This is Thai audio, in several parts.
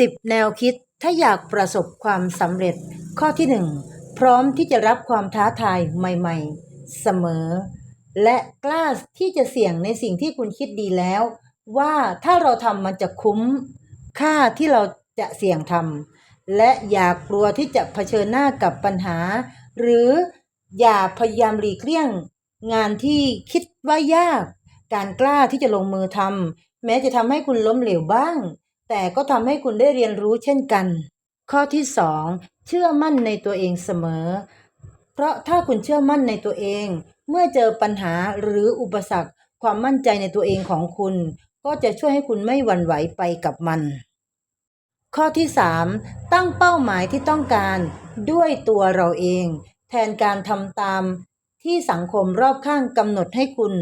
10 แนวคิดถ้าอยากประสบความสำเร็จ ข้อที่ 1 พร้อมที่จะรับความท้าทายใหม่ๆ เสมอ และกล้าที่จะเสี่ยงในสิ่งที่คุณคิดดีแล้ว ว่าถ้าเราทำมันจะคุ้มค่าที่เราจะเสี่ยงทำและอย่ากลัวที่จะเผชิญหน้ากับปัญหา หรืออย่าพยายามหลีกเลี่ยง งานที่คิดว่ายาก การกล้าที่จะลงมือทำแม้จะทำให้คุณล้มเหลวบ้าง แต่ก็ทำให้คุณได้เรียนรู้เช่นกัน ข้อที่ 2 เชื่อมั่นในตัวเองเสมอ เพราะถ้าคุณเชื่อมั่นในตัวเอง เมื่อเจอปัญหาหรืออุปสรรค ความมั่นใจในตัวเองของคุณ ก็จะช่วยให้คุณไม่หวั่นไหวไปกับมัน ข้อที่ 3 ตั้งเป้าหมายที่ต้องการด้วยตัวเราเอง แทนการทำตามที่สังคมรอบข้างกำหนดให้คุณ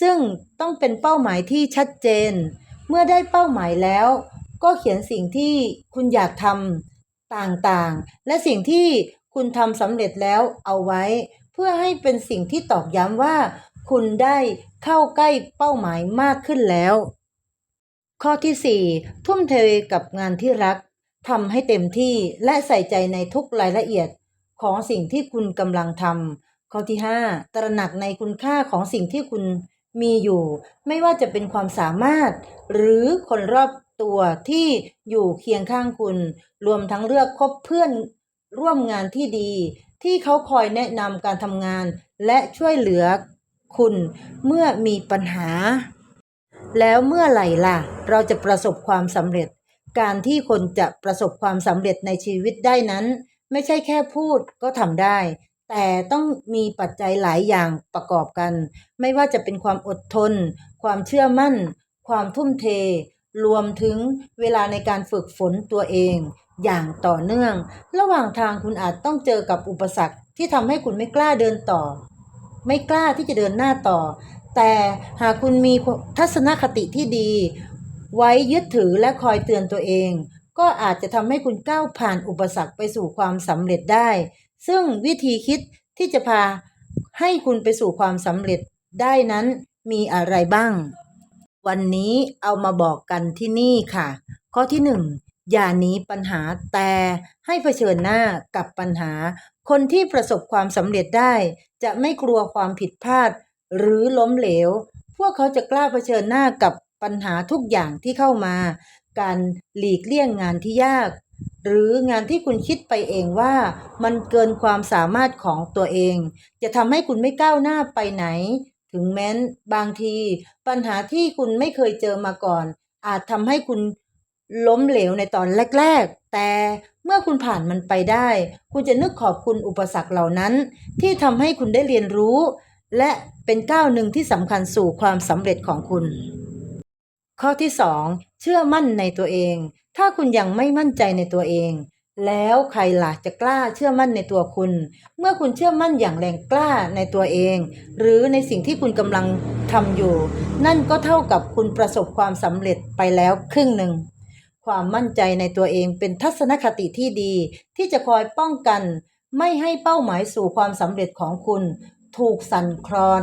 ซึ่งต้องเป็นเป้าหมายที่ชัดเจน เมื่อได้เป้าหมายแล้ว ก็เขียนสิ่งที่คุณอยากทำต่างๆ และสิ่งที่คุณทำสำเร็จแล้วเอาไว้ เพื่อให้เป็นสิ่งที่ตอกย้ำว่า คุณได้เข้าใกล้เป้าหมายมากขึ้นแล้ว ข้อที่ 4 ทุ่มเทกับงานที่รักทำให้เต็มที่และใส่ใจในทุกรายละเอียดของสิ่งที่คุณกำลังทำข้อที่ 5 ตระหนักในคุณค่าของสิ่งที่คุณมีอยู่ ไม่ว่าจะเป็นความสามารถ หรือคนรอบ ตัวที่อยู่เคียงข้างคุณ รวมทั้งเลือกคบเพื่อนร่วมงานที่ดี ที่เขาคอยแนะนำการทำงาน และช่วยเหลือคุณเมื่อมีปัญหา แล้วเมื่อไหร่ล่ะ เราจะประสบความสำเร็จ การที่คนจะประสบความสำเร็จในชีวิตได้นั้น ไม่ใช่แค่พูดก็ทำได้ แต่ต้องมีปัจจัยหลายอย่างประกอบกัน ไม่ว่าจะเป็นความอดทน ความเชื่อมั่น ความทุ่มเท รวมถึงเวลาในการฝึกฝนตัวเอง อย่างต่อเนื่อง ระหว่างทางคุณอาจต้องเจอกับอุปสรรคที่ทำให้คุณไม่กล้าเดินต่อ ไม่กล้าที่จะเดินหน้าต่อ แต่หากคุณมีทัศนคติที่ดี ไว้ยึดถือและคอยเตือนตัวเอง ก็อาจจะทำให้คุณก้าวผ่านอุปสรรคไปสู่ความสำเร็จได้ ซึ่งวิธีคิดที่จะพาให้คุณไปสู่ความสำเร็จได้นั้นมีอะไรบ้าง วันนี้เอามาบอกกันที่นี่ค่ะ ข้อที่หนึ่งอย่าหนีปัญหาแต่ให้เผชิญหน้ากับปัญหา คนที่ประสบความสำเร็จได้ จะไม่กลัวความผิดพลาด หรือล้มเหลว พวกเขาจะกล้าเผชิญหน้ากับปัญหาทุกอย่างที่เข้ามา การหลีกเลี่ยงงานที่ยาก หรืองานที่คุณคิดไปเองว่า มันเกินความสามารถของตัวเอง จะทำให้คุณไม่ก้าวหน้าไปไหน ถึงแม้นบางที ปัญหาที่คุณไม่เคยเจอมาก่อน อาจทำให้คุณล้มเหลวในตอนแรก ๆ แต่เมื่อคุณผ่านมันไปได้ คุณจะนึกขอบคุณอุปสรรคเหล่านั้น ที่ทำให้คุณได้เรียนรู้ และเป็นก้าวหนึ่งที่สำคัญสู่ความสำเร็จของคุณ ข้อที่ 2 เชื่อมั่นในตัวเอง ถ้าคุณยังไม่มั่นใจในตัวเอง แล้วใครล่ะจะกล้าเชื่อมั่นในตัวคุณ เมื่อคุณเชื่อมั่นอย่างแรงกล้าในตัวเอง หรือในสิ่งที่คุณกำลังทำอยู่ นั่นก็เท่ากับคุณประสบความสำเร็จไปแล้วครึ่งหนึ่ง ความมั่นใจในตัวเองเป็นทัศนคติที่ดี ที่จะคอยป้องกัน ไม่ให้เป้าหมายสู่ความสำเร็จของคุณ ถูกสั่นคลอน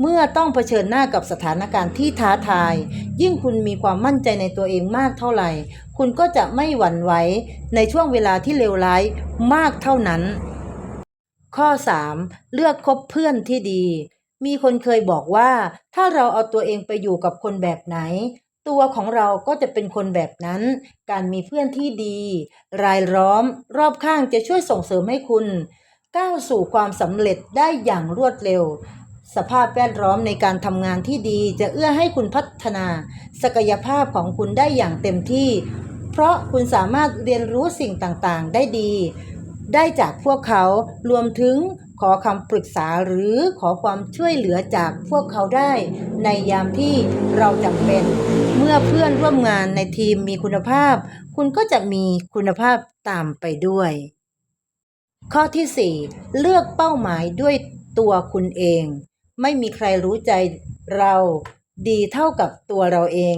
เมื่อต้องเผชิญหน้ากับสถานการณ์ที่ท้าทาย ยิ่งคุณมีความมั่นใจในตัวเองมากเท่าไหร่ คุณก็จะไม่หวั่นไหวในช่วงเวลาที่เลวร้ายมากเท่านั้น ข้อ 3. เลือกคบเพื่อนที่ดี มีคนเคยบอกว่า ถ้าเราเอาตัวเองไปอยู่กับคนแบบไหน ตัวของเราก็จะเป็นคนแบบนั้น การมีเพื่อนที่ดี รายล้อม รอบข้างจะช่วยส่งเสริมให้คุณ ก้าวสู่ความสำเร็จได้อย่างรวดเร็ว สภาพแวดล้อมในการทำงานที่ดีจะเอื้อให้คุณพัฒนา ศักยภาพของคุณได้อย่างเต็มที่ เพราะคุณสามารถเรียนรู้สิ่งต่างๆ ได้ดี ได้จากพวกเขารวมถึงขอคำปรึกษาหรือขอความช่วยเหลือจากพวกเขาได้ ในยามที่เราจำเป็น เมื่อเพื่อนร่วมงานในทีมมีคุณภาพ คุณก็จะมีคุณภาพตามไปด้วย ข้อที่ 4 เลือกเป้าหมายด้วยตัวคุณเอง ไม่มีใครรู้ใจเราดีเท่ากับตัวเราเอง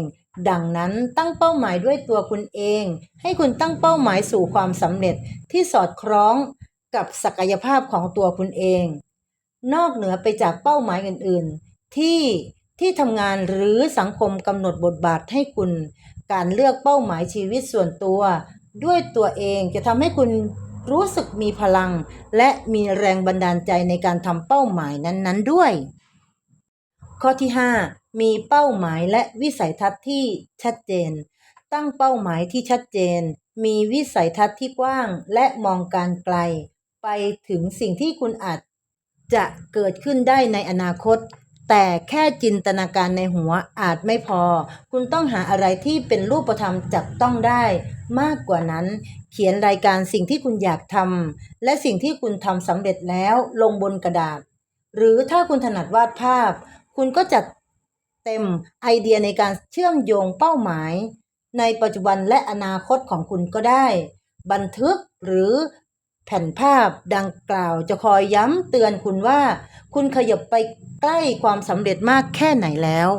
ดังนั้นตั้งเป้าหมายด้วยตัวคุณเอง ให้คุณตั้งเป้าหมายสู่ความสำเร็จที่สอดคล้องกับศักยภาพของตัวคุณเอง นอกเหนือไปจากเป้าหมายอื่น ๆ ที่ที่ทำงานหรือสังคมกำหนดบทบาทให้คุณ การเลือกเป้าหมายชีวิตส่วนตัว ด้วยตัวเองจะทำให้คุณ รู้สึกมีพลัง และมีแรงบันดาลใจในการทำเป้าหมายนั้นๆด้วย ข้อที่ 5 มีเป้าหมายและวิสัยทัศน์ที่ชัดเจน ตั้งเป้าหมายที่ชัดเจน มีวิสัยทัศน์ที่กว้าง และมองการไกล ไปถึงสิ่งที่คุณอาจจะเกิดขึ้นได้ในอนาคต แต่แค่จินตนาการในหัวอาจไม่พอ คุณต้องหาอะไรที่เป็นรูปธรรมจับต้องได้ มากกว่านั้น เขียนรายการสิ่งที่คุณอยากทำและสิ่งที่คุณทำสำเร็จแล้วลงบนกระดาษ หรือถ้าคุณถนัดวาดภาพ คุณก็จัดเต็มไอเดียในการเชื่อมโยงเป้าหมาย ในปัจจุบันและอนาคตของคุณก็ได้ บันทึกหรือแผ่นภาพดังกล่าวจะคอยย้ำเตือนคุณว่า คุณขยับไปใกล้ความสำเร็จมากแค่ไหนแล้ว